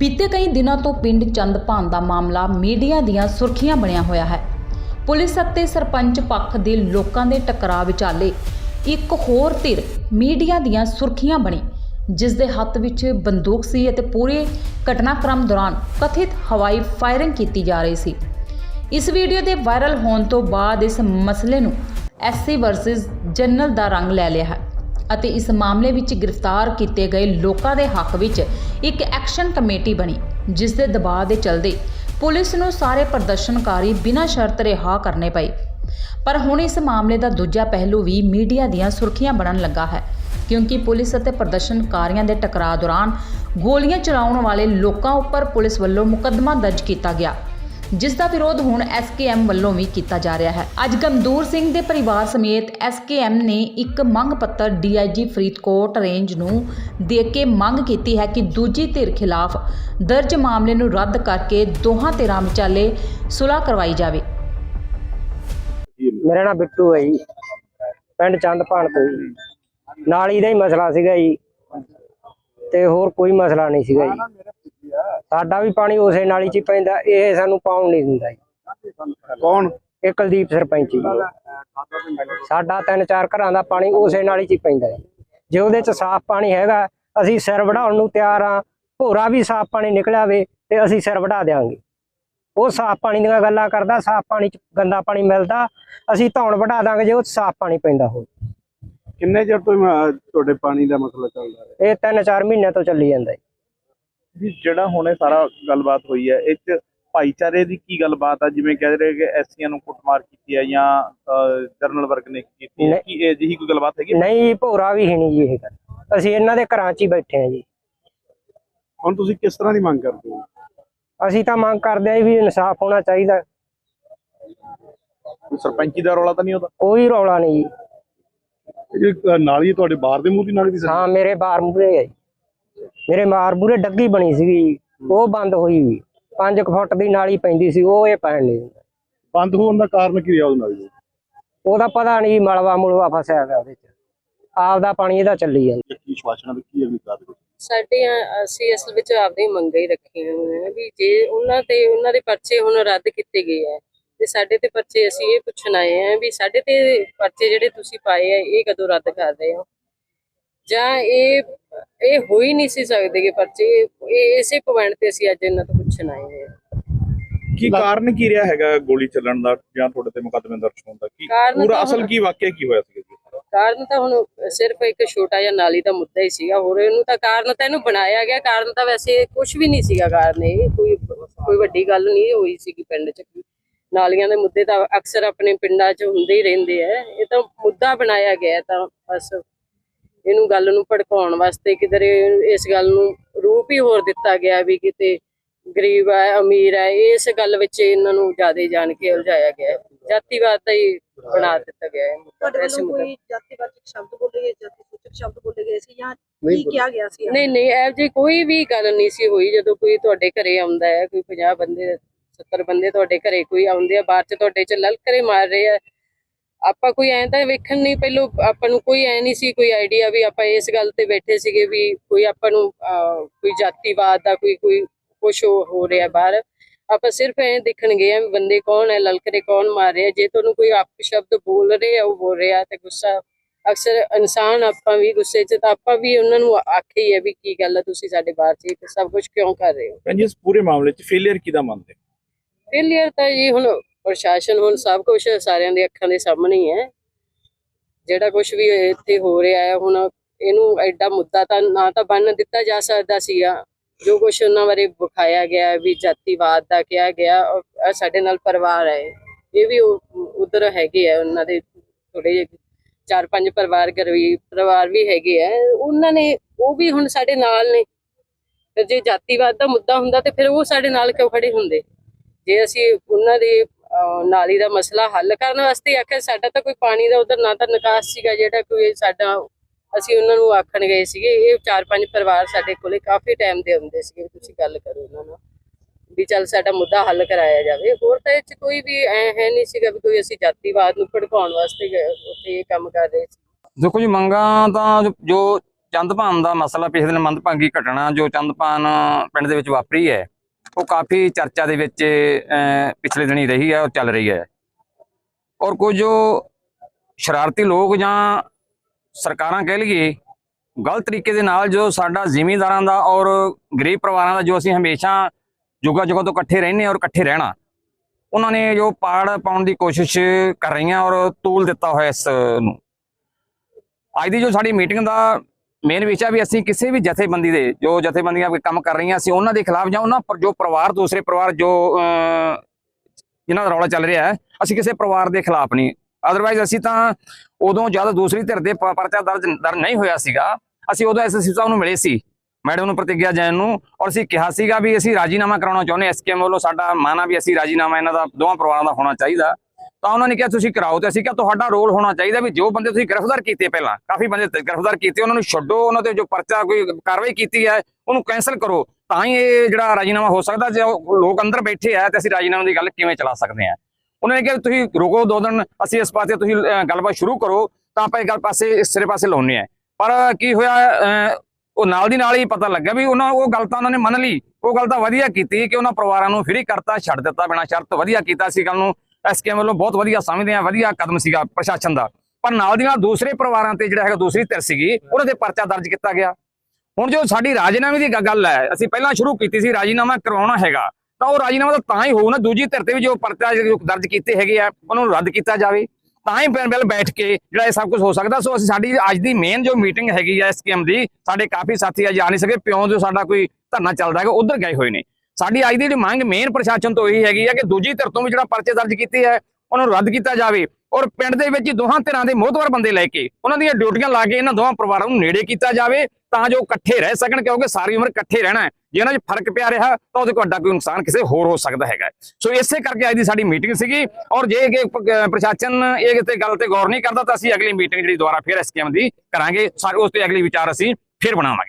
ਬੀਤੇ ਕਈ ਦਿਨਾਂ ਤੋਂ ਪਿੰਡ ਚੰਦਪਾਨ ਦਾ ਮਾਮਲਾ ਮੀਡੀਆ ਦੀਆਂ ਸੁਰਖੀਆਂ ਬਣਿਆ ਹੋਇਆ ਹੈ। ਪੁਲਿਸ ਅਤੇ ਸਰਪੰਚ ਪੱਖ ਦੇ ਲੋਕਾਂ ਦੇ ਟਕਰਾਅ ਵਿਚਾਲੇ ਇੱਕ ਹੋਰ ਧਿਰ ਮੀਡੀਆ ਦੀਆਂ ਸੁਰਖੀਆਂ ਬਣੀ, ਜਿਸ ਦੇ ਹੱਥ ਵਿੱਚ ਬੰਦੂਕ ਸੀ ਅਤੇ ਪੂਰੇ ਘਟਨਾਕ੍ਰਮ ਦੌਰਾਨ ਕਥਿਤ ਹਵਾਈ ਫਾਇਰਿੰਗ ਕੀਤੀ ਜਾ ਰਹੀ ਸੀ। ਇਸ ਵੀਡੀਓ ਦੇ ਵਾਇਰਲ ਹੋਣ ਤੋਂ ਬਾਅਦ ਇਸ ਮਸਲੇ ਨੂੰ ਐਸਸੀ ਵਰਸਸ ਜਨਰਲ ਦਾ ਰੰਗ ਲੈ ਲਿਆ ਹੈ। ਅਤੇ ਇਸ ਮਾਮਲੇ ਵਿੱਚ ਗ੍ਰਿਫਤਾਰ ਕੀਤੇ ਗਏ ਲੋਕਾਂ ਦੇ ਹੱਕ ਵਿੱਚ ਇੱਕ ਐਕਸ਼ਨ ਕਮੇਟੀ ਬਣੀ, ਜਿਸ ਦੇ ਦਬਾਅ ਦੇ ਚਲਦੇ ਪੁਲਿਸ ਨੂੰ ਸਾਰੇ ਪ੍ਰਦਰਸ਼ਨਕਾਰੀ ਬਿਨਾਂ ਸ਼ਰਤ ਰਿਹਾ ਕਰਨੇ ਪਏ। ਪਰ ਹੁਣ ਇਸ ਮਾਮਲੇ ਦਾ ਦੂਜਾ ਪਹਿਲੂ ਵੀ ਮੀਡੀਆ ਦੀਆਂ ਸੁਰਖੀਆਂ ਬਣਨ ਲੱਗਾ ਹੈ, ਕਿਉਂਕਿ ਪੁਲਿਸ ਅਤੇ ਪ੍ਰਦਰਸ਼ਨਕਾਰੀਆਂ ਦੇ ਟਕਰਾਅ ਦੌਰਾਨ ਗੋਲੀਆਂ ਚਲਾਉਣ ਵਾਲੇ ਲੋਕਾਂ ਉੱਪਰ ਪੁਲਿਸ ਵੱਲੋਂ ਮੁਕੱਦਮਾ ਦਰਜ ਕੀਤਾ ਗਿਆ। ਜਿਸ ਦਾ ਵਿਰੋਧ ਹੁਣ ਐਸਕੇਐਮ ਵੱਲੋਂ ਵੀ ਕੀਤਾ ਜਾ ਰਿਹਾ ਹੈ। ਅੱਜ ਗਮਦੂਰ ਸਿੰਘ ਦੇ ਪਰਿਵਾਰ ਸਮੇਤ ਐਸਕੇਐਮ ਨੇ ਇੱਕ ਮੰਗ ਪੱਤਰ ਡੀਆਈਜੀ ਫਰੀਦਕੋਟ ਰੇਂਜ ਨੂੰ ਦੇ ਕੇ ਮੰਗ ਕੀਤੀ ਹੈ ਕਿ ਦੂਜੀ ਧਿਰ ਖਿਲਾਫ ਦਰਜ ਮਾਮਲੇ ਨੂੰ ਰੱਦ ਕਰਕੇ ਦੋਹਾਂ ਧਿਰਾਂ ਵਿਚਾਲੇ ਸੁਲ੍ਹਾ ਕਰਵਾਈ ਜਾਵੇ। ਮੇਰਾ ਨਾਮ ਬਿੱਟੂ ਹੈ ਜੀ। ਪਿੰਡ ਚੰਦਪਾਣ ਤੋਂ ਜੀ। ਨਾਲੀ ਦਾ ਹੀ ਮਸਲਾ ਸੀਗਾ ਜੀ। ਤੇ ਹੋਰ ਕੋਈ ਮਸਲਾ ਨਹੀਂ ਸੀਗਾ ਜੀ। ਸਾਡਾ ਵੀ ਪਾਣੀ ਉਸੇ ਨਾਲੀ 'ਚ ਹੀ ਪੈਂਦਾ ਇਹ ਸਾਨੂੰ ਪਾਉਣ ਨਹੀਂ ਦਿੰਦਾ ਜੀ। ਕੌਣ? ਇਹ ਕੁਲਦੀਪ ਸਰਪੰਚ ਜੀ। ਸਾਡਾ ਤਿੰਨ ਚਾਰ ਘਰਾਂ ਦਾ ਪਾਣੀ ਉਸੇ ਨਾਲੀ 'ਚ ਹੀ ਪੈਂਦਾ ਜੀ। ਜੇ ਉਹਦੇ 'ਚ ਸਾਫ਼ ਪਾਣੀ ਹੈਗਾ ਅਸੀਂ ਸਿਰ ਵਢਾਉਣ ਨੂੰ ਤਿਆਰ ਆ ਭੋਰਾ ਵੀ ਸਾਫ਼ ਪਾਣੀ ਨਿਕਲਿਆ ਵੇ ਤੇ ਅਸੀਂ ਸਿਰ ਵਢਾ ਦੇਾਂਗੇ ਉਹ ਸਾਫ਼ ਪਾਣੀ ਦੀਆਂ ਗੱਲਾਂ ਕਰਦਾ ਸਾਫ਼ ਪਾਣੀ 'ਚ ਗੰਦਾ ਪਾਣੀ ਮਿਲਦਾ ਅਸੀਂ ਧੌਣ ਵਢਾ ਦਾਂਗੇ ਜੇ ਉਹ ਸਾਫ਼ ਪਾਣੀ ਪੈਂਦਾ ਹੋਵੇ। ਕਿੰਨੇ ਚਿਰ ਤੋਂ ਤੁਹਾਡੇ ਪਾਣੀ ਦਾ ਮਸਲਾ ਚੱਲਦਾ ਰਿਹਾ? ਇਹ ਤਿੰਨ ਚਾਰ ਮਹੀਨਿਆਂ ਤੋਂ ਚੱਲੀ ਜਾਂਦਾ ਜੀ ਵੀ ਜਿਹੜਾ ਹੁਣੇ ਸਾਰਾ ਗੱਲਬਾਤ ਹੋਈ ਹੈ ਇਹ ਚ ਭਾਈਚਾਰੇ ਦੀ ਕੀ ਗੱਲਬਾਤ ਆ? ਜਿਵੇਂ ਕਹਿ ਰਹੇ ਕਿ ਐਸੀਆਂ ਨੂੰ ਕੁੱਟਮਾਰ ਕੀਤੀ ਹੈ ਜਾਂ ਜਰਨਲ ਵਰਗ ਨੇ ਕੀਤੀ ਹੈ। ਕੀ ਇਹ ਜਿਹੀ ਕੋਈ ਗੱਲਬਾਤ ਹੈਗੀ? ਨਹੀਂ ਭੋਰਾ ਵੀ ਹੈ ਨਹੀਂ ਜੀ ਇਹ ਗੱਲ। ਅਸੀਂ ਇਹਨਾਂ ਦੇ ਘਰਾਂ 'ਚ ਹੀ ਬੈਠੇ ਆ ਜੀ। ਹੁਣ ਤੁਸੀਂ ਕਿਸ ਤਰ੍ਹਾਂ ਦੀ ਮੰਗ ਕਰਦੇ ਹੋ? ਅਸੀਂ ਤਾਂ ਮੰਗ ਕਰਦੇ ਆ ਵੀ ਇਨਸਾਫ ਹੋਣਾ ਚਾਹੀਦਾ। ਕੋਈ ਸਰਪੰਚੀ ਦਾ ਰੌਲਾ ਤਾਂ ਨਹੀਂ ਉਹਦਾ? ਕੋਈ ਰੌਲਾ ਨਹੀਂ ਜੀ। ਇਹ ਨਾਲੀ ਤੁਹਾਡੇ ਬਾਹਰ ਦੇ ਮੂੰਹ ਦੀ ਨਾਲੀ ਦੀ ਹਾਂ ਮੇਰੇ ਬਾਰ ਮੂਰੇ ਹੈ ਜੀ। ਮੇਰੇ ਬਾਰ ਮੂਰੇ ਡੱਗੀ ਬਣੀ ਸੀਗੀ। ਉਹ ਬੰਦ ਹੋਈ ਵੀ। 5 ਫੁੱਟ ਦੀ ਨਾਲੀ ਪੈਂਦੀ ਸੀ ਉਹ ਇਹ ਪੈਣ ਨਹੀਂ ਦਿੰਦਾ। ਬੰਦ ਹੋਣ ਦਾ ਕਾਰਨ ਕੀ ਰਿਹਾ ਉਹ ਨਾਲੀ ਉਹਦਾ ਪਤਾ ਨਹੀਂ ਮਲਵਾ ਮੁਲਵਾ ਫਸਿਆ ਗਿਆ ਉਹਦੇ 'ਚ। ਆਪਦਾ ਪਾਣੀ ਇਹਦਾ ਚੱਲੀ ਜਾਂਦਾ। ਕੀ ਸ਼ਵਾਸਨਾ ਦੀ ਕੀ ਅਗਲੀ ਕਾਰਵਾਈ ਸਾਡੀਆਂ ਅਸੀਂ ਅਸਲ ਵਿੱਚ ਆਪਦੀ ਮੰਗਾਂ ਹੀ ਰੱਖੀਆਂ ਹੋਈਆਂ ਨੇ ਵੀ ਜੇ ਉਹਨਾਂ ਤੇ ਉਹਨਾਂ ਦੇ ਪਰਚੇ ਹੁਣ ਰੱਦ ਕੀਤੇ ਗਏ ਆ ਤੇ ਸਾਡੇ ਤੇ ਪਰਚੇ ਅਸੀਂ ਇਹ ਪੁੱਛਣ ਆਏ ਆ ਵੀ ਸਾਡੇ ਤੇ ਪਰਚੇ ਜਿਹੜੇ ਤੁਸੀਂ ਪਾਏ ਆ ਇਹ ਕਦੋਂ ਰੱਦ ਕਰ ਰਹੇ ਹੋ? ਜਾਂ ਇਹ ਇਹ ਹੋ ਹੀ ਨਹੀਂ ਸੀ ਸਕਦੇ ਕਿ ਪਰਚੇ ਇਹ ਇਸੇ ਪੁਆਇੰਟ ਤੇ ਅਸੀਂ ਅੱਜ ਇਹਨਾਂ ਤੋਂ ਪੁੱਛਣ ਆਏ ਹਾਂ। ਕੀ ਕਾਰਨ ਕੀ ਰਿਹਾ ਹੈਗਾ ਗੋਲੀ ਚੱਲਣ ਦਾ ਜਾਂ ਤੁਹਾਡੇ ਤੇ ਮੁਕੱਦਮੇ ਦਰਜ ਹੋਣ ਦਾ? ਕੀ ਪੂਰਾ ਅਸਲ ਕੀ ਵਾਕਿਆ ਕੀ ਹੋਇਆ ਸੀ ਕਾਰਨ ਤਾਂ ਹੁਣ ਸਿਰਫ ਇੱਕ ਛੋਟਾ ਜਿਹਾ ਨਾਲੀ ਦਾ ਮੁੱਦਾ ਹੀ ਸੀਗਾ ਹੋਰ ਇਹਨੂੰ ਤਾਂ ਕਾਰਨ ਤਾਂ ਇਹਨੂੰ ਬਣਾਇਆ ਗਿਆ ਕਾਰਨ ਤਾਂ ਵੈਸੇ ਕੁਝ ਵੀ ਨਹੀਂ ਸੀਗਾ ਕਾਰਨ ਇਹ ਕੋਈ ਕੋਈ ਵੱਡੀ ਗੱਲ ਨਹੀਂ ਹੋਈ ਸੀਗੀ ਪਿੰਡ 'ਚ। ਨਾਲੀਆਂ ਦੇ ਮੁੱਦੇ ਤਾਂ ਅਕਸਰ ਆਪਣੇ ਪਿੰਡਾਂ 'ਚ ਹੁੰਦੇ ਹੀ ਰਹਿੰਦੇ ਆ ਇਹ ਤਾਂ ਮੁੱਦਾ ਬਣਾਇਆ ਗਿਆ ਤਾਂ ਬਸ। ਇਹਨੂੰ ਗੱਲ ਨੂੰ ਭੜਕਾਉਣ ਵਾਸਤੇ ਕਿਧਰੇ ਇਸ ਗੱਲ ਨੂੰ ਰੂਪ ਹੀ ਹੋਰ ਦਿੱਤਾ ਗਿਆ ਵੀ ਕਿਤੇ ਗਰੀਬ ਹੈ ਅਮੀਰ ਹੈ ਇਸ ਗੱਲ ਵਿੱਚ ਇਹਨਾਂ ਨੂੰ ਜ਼ਿਆਦਾ ਜਾਣ ਕੇ ਉਲਝਾਇਆ ਗਿਆ। ਜਾਤੀਵਾਦ ਦਾ ਹੀ ਬਣਾ ਦਿੱਤਾ ਗਿਆ ਹੈ। ਐਸੇ ਕੋਈ ਸ਼ਬਦ ਬੋਲੇ ਗਏ ਜਾਤੀ ਸੂਚਕ ਸ਼ਬਦ ਬੋਲੇ ਗਏ ਸੀ ਜਾਂ ਕੀ ਕਿਹਾ ਗਿਆ ਸੀ? ਨਹੀਂ ਨਹੀਂ ਇਹ ਜੀ ਕੋਈ ਵੀ ਗੱਲ ਨਹੀਂ ਸੀ ਹੋਈ ਜਦੋਂ ਕੋਈ ਤੁਹਾਡੇ ਘਰੇ ਆਉਂਦਾ ਹੈ ਕੋਈ 50 ਬੰਦੇ 70 ਬੰਦੇ ਤੁਹਾਡੇ ਘਰੇ ਕੋਈ ਆਉਂਦੇ ਆ ਬਾਹਰ ਚ ਤੁਹਾਡੇ ਚ ਲਲਕਰੇ ਮਾਰ ਰਹੇ ਆ ਆਪਾਂ ਕੋਈ ਐਂ ਤਾਂ ਵੇਖਣ ਨਹੀਂ ਪਹਿਲੋਂ ਆਪਾਂ ਨੂੰ ਕੋਈ ਐ ਨਹੀਂ ਸੀ ਕੋਈ ਆਈਡੀਆ ਵੀ ਆਪਾਂ ਇਸ ਗੱਲ ਤੇ ਬੈਠੇ ਸੀਗੇ ਵੀ ਕੋਈ ਆਪਾਂ ਨੂੰ ਕੋਈ ਜਾਤੀਵਾਦ ਦਾ ਕੋਈ ਕੋਈ ਕੁਛ ਹੋ ਰਿਹਾ ਬਾਹਰ। ਆਪਾਂ ਸਿਰਫ ਐਂ ਦੇਖਣ ਗਏ ਆ ਬੰਦੇ ਕੌਣ ਹੈ ਲਲਕਰੇ ਕੌਣ ਮਾਰ ਰਿਹਾ। ਜੇ ਤੁਹਾਨੂੰ ਕੋਈ ਆਪ ਸ਼ਬਦ ਬੋਲ ਰਹੇ ਆ ਉਹ ਬੋਲ ਰਿਹਾ ਤੇ ਗੁੱਸਾ ਅਕਸਰ ਇਨਸਾਨ ਆਪਾਂ ਵੀ ਗੁੱਸੇ 'ਚ ਤਾਂ ਆਪਾਂ ਵੀ ਉਹਨਾਂ ਨੂੰ ਆਖੇ ਹੀ ਹੈ ਵੀ ਕੀ ਗੱਲ ਹੈ ਤੁਸੀਂ ਸਾਡੇ ਬਾਹਰ 'ਚ ਸਭ ਕੁਝ ਕਿਉਂ ਕਰ ਰਹੇ ਹੋ? ਜੀ ਇਸ ਪੂਰੇ ਮਾਮਲੇ 'ਚ ਫੇਲਿਅਰ ਕਿਹਦਾ ਮੰਨਦੇ ਫੇਲੀਅਰ ਤਾਂ ਜੀ ਹੁਣ ਪ੍ਰਸ਼ਾਸਨ ਹੁਣ ਸਭ ਕੁਝ ਸਾਰਿਆਂ ਦੇ ਅੱਖਾਂ ਦੇ ਸਾਹਮਣੇ ਹੀ ਹੈ। ਜਿਹੜਾ ਕੁਝ ਵੀ ਇੱਥੇ ਹੋ ਰਿਹਾ ਹੈ, ਹੁਣ ਇਹਨੂੰ ਐਡਾ ਮੁੱਦਾ ਤਾਂ ਨਾ ਤਾਂ ਬੰਨ ਦਿੱਤਾ ਜਾ ਸਕਦਾ ਸੀਗਾ, ਜੋ ਕੁਝ ਉਹਨਾਂ ਬਾਰੇ ਵਿਖਾਇਆ ਗਿਆ ਵੀ ਜਾਤੀਵਾਦ ਦਾ ਕਿਹਾ ਗਿਆ ਸਾਡੇ ਨਾਲ ਪਰਿਵਾਰ ਹੈ। ਇਹ ਵੀ ਉਧਰ ਹੈਗੇ ਆ ਉਹਨਾਂ ਦੇ ਥੋੜੇ ਜਿਹੇ ਚਾਰ ਪੰਜ ਪਰਿਵਾਰ, ਗਰੀਬ ਪਰਿਵਾਰ ਵੀ ਹੈਗੇ ਆ ਉਹਨਾਂ ਨੇ, ਉਹ ਵੀ ਹੁਣ ਸਾਡੇ ਨਾਲ ਨੇ। ਜੇ ਜਾਤੀਵਾਦ ਦਾ ਮੁੱਦਾ ਹੁੰਦਾ ਤੇ ਫਿਰ ਉਹ ਸਾਡੇ ਨਾਲ ਕਿਉਂ ਖੜੇ ਹੁੰਦੇ? ਜੇ ਅਸੀਂ ਉਹਨਾਂ ਦੇ ਨਾਲੀ ਦਾ ਮਸਲਾ ਹੱਲ ਕਰਨ ਵਾਸਤੇ ਆਖਿਆ ਸਾਡਾ ਤਾਂ ਕੋਈ ਪਾਣੀ ਦਾ ਉਧਰ ਨਾ ਤਾਂ ਨਿਕਾਸ ਸੀਗਾ, ਜਿਹੜਾ ਕੋਈ ਸਾਡਾ, ਅਸੀਂ ਉਹਨਾਂ ਨੂੰ ਆਖਣ ਗਏ ਸੀਗੇ। ਇਹ ਚਾਰ ਪੰਜ ਪਰਿਵਾਰ ਸਾਡੇ ਕੋਲੇ ਕਾਫੀ ਟਾਈਮ ਦੇ ਹੁੰਦੇ ਸੀਗੇ ਵੀ ਤੁਸੀਂ ਗੱਲ ਕਰੋ ਉਹਨਾਂ ਨਾਲ ਵੀ ਚੱਲ ਸਾਡਾ ਮੁੱਦਾ ਹੱਲ ਕਰਾਇਆ ਜਾਵੇ। ਹੋਰ ਤਾਂ ਇਹ ਚ ਕੋਈ ਵੀ ਐ ਹੈ ਨਹੀਂ ਸੀਗਾ ਵੀ ਕੋਈ ਅਸੀਂ ਜਾਤੀਵਾਦ ਨੂੰ ਭੜਕਾਉਣ ਵਾਸਤੇ ਉੱਥੇ ਇਹ ਕੰਮ ਕਰ ਰਹੇ ਸੀ। ਦੇਖੋ ਜੀ, ਮੰਗਾਂ ਤਾਂ ਜੋ- ਜੋ ਚੰਦਪਾਨ ਦਾ ਮਸਲਾ ਪਿਛਲੇ ਦਿਨ ਮੰਦਭਾਗੀ ਘਟਨਾ ਜੋ ਚੰਦਪਾਨ ਪਿੰਡ ਦੇ ਵਿੱਚ ਵਾਪਰੀ ਹੈ ਉਹ ਕਾਫੀ ਚਰਚਾ ਦੇ ਵਿੱਚ ਪਿਛਲੇ ਦਿਨੀ ਰਹੀ ਹੈ ਔਰ ਚੱਲ ਰਹੀ ਹੈ। ਔਰ ਕੁਝ ਜੋ ਸ਼ਰਾਰਤੀ ਲੋਕ ਜਾਂ ਸਰਕਾਰਾਂ ਕਹਿ ਲਈਏ, ਗਲਤ ਤਰੀਕੇ ਦੇ ਨਾਲ ਜੋ ਸਾਡਾ ਜ਼ਿਮੀਂਦਾਰਾਂ ਦਾ ਔਰ ਗਰੀਬ ਪਰਿਵਾਰਾਂ ਦਾ ਜੋ ਅਸੀਂ ਹਮੇਸ਼ਾ ਜੁਗਾ ਜੁਗਾ ਤੋਂ ਇਕੱਠੇ ਰਹਿੰਦੇ ਔਰ ਇਕੱਠੇ ਰਹਿਣਾ, ਉਹਨਾਂ ਨੇ ਜੋ ਪਾੜ ਪਾਉਣ ਦੀ ਕੋਸ਼ਿਸ਼ ਕਰ ਰਹੀਆਂ ਔਰ ਤੂਲ ਦਿੱਤਾ ਹੋਇਆ ਇਸ ਨੂੰ। ਅੱਜ ਦੀ ਜੋ ਸਾਡੀ ਮੀਟਿੰਗ ਦਾ ਮੇਨ ਵਿਸ਼ਾ ਵੀ ਅਸੀਂ ਕਿਸੇ ਵੀ ਜਥੇਬੰਦੀ ਦੇ ਜੋ ਜਥੇਬੰਦੀਆਂ ਕੋਈ ਕੰਮ ਕਰ ਰਹੀਆਂ ਅਸੀਂ ਉਹਨਾਂ ਦੇ ਖਿਲਾਫ ਜਾਂ ਉਹਨਾਂ ਪਰ ਜੋ ਪਰਿਵਾਰ ਦੂਸਰੇ ਪਰਿਵਾਰ ਜੋ ਅਹ, ਦਾ ਰੌਲਾ ਚੱਲ ਰਿਹਾ ਹੈ ਅਸੀਂ ਕਿਸੇ ਪਰਿਵਾਰ ਦੇ ਖਿਲਾਫ ਨਹੀਂ। ਅਦਰਵਾਈਜ਼ ਅਸੀਂ ਤਾਂ ਉਦੋਂ ਜਦ ਦੂਸਰੀ ਧਿਰ ਦੇ ਪਰਚਾ ਦਰਜ ਦਰ ਨਹੀਂ ਹੋਇਆ ਸੀਗਾ ਅਸੀਂ ਉਦੋਂ ਐਸਐਸਪੀ ਸਾਹਿਬ ਨੂੰ ਮਿਲੇ ਸੀ ਮੈਡਮ ਨੂੰ ਪ੍ਰਤੀਗਿਆ ਜੈਨ ਨੂੰ ਔਰ ਅਸੀਂ ਕਿਹਾ ਸੀਗਾ ਵੀ ਅਸੀਂ ਰਾਜੀਨਾਮਾ ਕਰਾਉਣਾ ਚਾਹੁੰਦੇ ਐਸਕੇਐਮ ਵੱਲੋਂ ਸਾਡਾ ਮਾਨਾ ਵੀ ਅਸੀਂ ਰਾਜੀਨਾਮਾ ਇਹਨਾਂ ਦਾ ਦੋਵਾਂ ਪਰਿਵਾਰਾਂ ਦਾ ਹੋਣਾ ਚਾਹੀਦਾ। ਤਾਂ ਉਹਨਾਂ ਨੇ ਕਿਹਾ, ਤੁਸੀਂ ਕਰਾਓ। ਤੇ ਅਸੀਂ ਕਿਹਾ, ਤੁਹਾਡਾ ਰੋਲ ਹੋਣਾ ਚਾਹੀਦਾ ਵੀ ਜੋ ਬੰਦੇ ਤੁਸੀਂ ਗ੍ਰਿਫਤਾਰ ਕੀਤੇ ਪਹਿਲਾਂ, ਕਾਫੀ ਬੰਦੇ ਗ੍ਰਿਫਤਾਰ ਕੀਤੇ, ਉਹਨਾਂ ਨੂੰ ਛੱਡੋ, ਉਹਨਾਂ ਤੇ ਜੋ ਪਰਚਾ ਕੋਈ ਕਾਰਵਾਈ ਕੀਤੀ ਹੈ, ਉਹਨੂੰ ਕੈਨਸਲ ਕਰੋ। ਤਾਂ ਹੀ ਇਹ ਜਿਹੜਾ ਰਾਜੀਨਾਮਾ ਹੋ ਸਕਦਾ, ਜੇ ਉਹ ਲੋਕ ਅੰਦਰ ਬੈਠੇ ਆ, ਤੇ ਅਸੀਂ ਰਾਜੀਨਾਮੇ ਦੀ ਗੱਲ ਕਿਵੇਂ ਚਲਾ ਸਕਦੇ ਹਾਂ। ਉਹਨਾਂ ਨੇ ਕਿਹਾ, ਤੁਸੀਂ ਰੁਕੋ ਦੋ ਦਿਨ, ਅਸੀਂ ਇਸ ਪਾਸੇ ਤੁਸੀਂ ਗੱਲਬਾਤ ਸ਼ੁਰੂ ਕਰੋ, ਤਾਂ ਆਪਾਂ ਇਹ ਗੱਲ ਪਾਸੇ ਇਸ ਸਿਰੇ ਪਾਸੇ ਲਾਉਨੇ ਆ ਪਰ ਕੀ ਹੋਇਆ ਉਹ ਨਾਲ ਦੀ ਨਾਲ ਹੀ ਪਤਾ ਲੱਗਾ ਵੀ ਉਹਨਾਂ, ਉਹ ਗੱਲ ਤਾਂ ਉਹਨਾਂ ਨੇ ਮੰਨ ਲਈ, ਉਹ ਗੱਲ ਤਾਂ ਵਧੀਆ ਕੀਤੀ ਕਿ ਉਹਨਾਂ ਪਰਿਵਾਰਾਂ ਨੂੰ ਫ੍ਰੀ ਕਰਤਾ, ਛੱਡ ਦਿੱਤਾ, ਬਿਨਾਂ ਸ਼ਰਤ ਵਧੀਆ ਕੀਤਾ ਸੀ ਗੱਲ ਨੂੰ। ਐਸਕੇ ਵੱਲੋਂ ਬਹੁਤ ਵਧੀਆ ਸਮਝਦੇ ਆ ਵਧੀਆ ਕਦਮ ਸੀਗਾ ਪ੍ਰਸ਼ਾਸਨ ਦਾ। ਪਰ ਨਾਲ ਦੀ ਨਾਲ ਦੂਸਰੇ ਪਰਿਵਾਰਾਂ ਤੇ ਜਿਹੜਾ ਹੈਗਾ ਦੂਸਰੀ ਧਿਰ ਸੀਗੀ, ਉਹਨਾਂ ਤੇ ਪਰਚਾ ਦਰਜ ਕੀਤਾ ਗਿਆ। ਹੁਣ ਜੋ ਸਾਡੀ ਰਾਜੀਨਾਮੇ ਦੀ ਗੱਲ ਹੈ, ਅਸੀਂ ਪਹਿਲਾਂ ਸ਼ੁਰੂ ਕੀਤੀ ਸੀ ਰਾਜੀਨਾਮਾ ਕਰਵਾਉਣਾ ਹੈਗਾ, ਤਾਂ ਉਹ ਰਾਜੀਨਾਮਾ ਤਾਂ ਤਾਂ ਹੀ ਹੋਊ ਨਾ, ਦੂਜੀ ਧਿਰ ਤੇ ਵੀ ਜੋ ਪਰਚਾ ਦਰਜ ਕੀਤੇ ਹੈਗੇ ਆ, ਉਹਨਾਂ ਨੂੰ ਰੱਦ ਕੀਤਾ ਜਾਵੇ। ਤਾਂ ਹੀ ਬਿਲ ਬੈਠ ਕੇ ਜਿਹੜਾ ਇਹ ਸਭ ਕੁਝ ਹੋ ਸਕਦਾ, ਸੋ ਅਸੀਂ ਸਾਡੀ ਅੱਜ ਦੀ ਮੇਨ ਜੋ ਮੀਟਿੰਗ ਹੈਗੀ ਆ ਐਸਕੇਐਮ ਦੀ, ਸਾਡੇ ਕਾਫੀ ਸਾਥੀ ਅੱਜ ਆ ਨਹੀਂ ਸਕੇ ਪਿਓ ਜੋ ਸਾਡਾ ਕੋਈ ਧਰਨਾ ਚੱਲਦਾ ਹੈਗਾ, ਉਧਰ ਗਏ ਹੋਏ ਨੇ। ਸਾਡੀ ਅੱਜ ਦੀ ਜਿਹੜੀ ਮੰਗ ਮੇਨ ਪ੍ਰਸ਼ਾਸਨ ਤੋਂ ਇਹੀ ਹੈਗੀ ਹੈ ਕਿ ਦੂਜੀ ਧਿਰ ਤੋਂ ਵੀ ਜਿਹੜਾ ਪਰਚੇ ਦਰਜ ਕੀਤੇ ਹੈ ਉਹਨਾਂ ਨੂੰ ਰੱਦ ਕੀਤਾ ਜਾਵੇ ਔਰ ਪਿੰਡ ਦੇ ਵਿੱਚ ਦੋਹਾਂ ਧਿਰਾਂ ਦੇ ਮੋਹਤਵਰ ਬੰਦੇ ਲੈ ਕੇ ਉਹਨਾਂ ਦੀਆਂ ਡਿਊਟੀਆਂ ਲਾ ਕੇ ਇਹਨਾਂ ਦੋਹਾਂ ਪਰਿਵਾਰਾਂ ਨੂੰ ਨੇੜੇ ਕੀਤਾ ਜਾਵੇ ਤਾਂ ਜੋ ਇਕੱਠੇ ਰਹਿ ਸਕਣ, ਕਿਉਂਕਿ ਸਾਰੀ ਉਮਰ ਇਕੱਠੇ ਰਹਿਣਾ ਹੈ। ਜੇ ਇਹਨਾਂ 'ਚ ਫ਼ਰਕ ਪਿਆ ਰਿਹਾ ਤਾਂ ਉਹਦੇ ਕੋਲ ਵੱਡਾ ਕੋਈ ਨੁਕਸਾਨ ਕਿਸੇ ਹੋਰ ਹੋ ਸਕਦਾ ਹੈਗਾ ਸੋ ਇਸੇ ਕਰਕੇ ਅੱਜ ਦੀ ਸਾਡੀ ਮੀਟਿੰਗ ਸੀਗੀ ਔਰ ਜੇ ਕਿ ਪ੍ਰਸ਼ਾਸਨ ਇਹ ਕਿਤੇ ਗੱਲ ਤੇ ਗੌਰ ਨਹੀਂ ਕਰਦਾ ਤਾਂ ਅਸੀਂ ਅਗਲੀ ਮੀਟਿੰਗ ਜਿਹੜੀ ਦੁਬਾਰਾ ਫਿਰ ਐਸਕੇਐਮ ਦੀ ਕਰਾਂਗੇ। ਸਾਰੇ ਉਸ ਤੇ ਅਗਲੀ ਵਿਚਾਰ ਅਸੀਂ ਫਿਰ ਬਣਾਵਾਂਗੇ।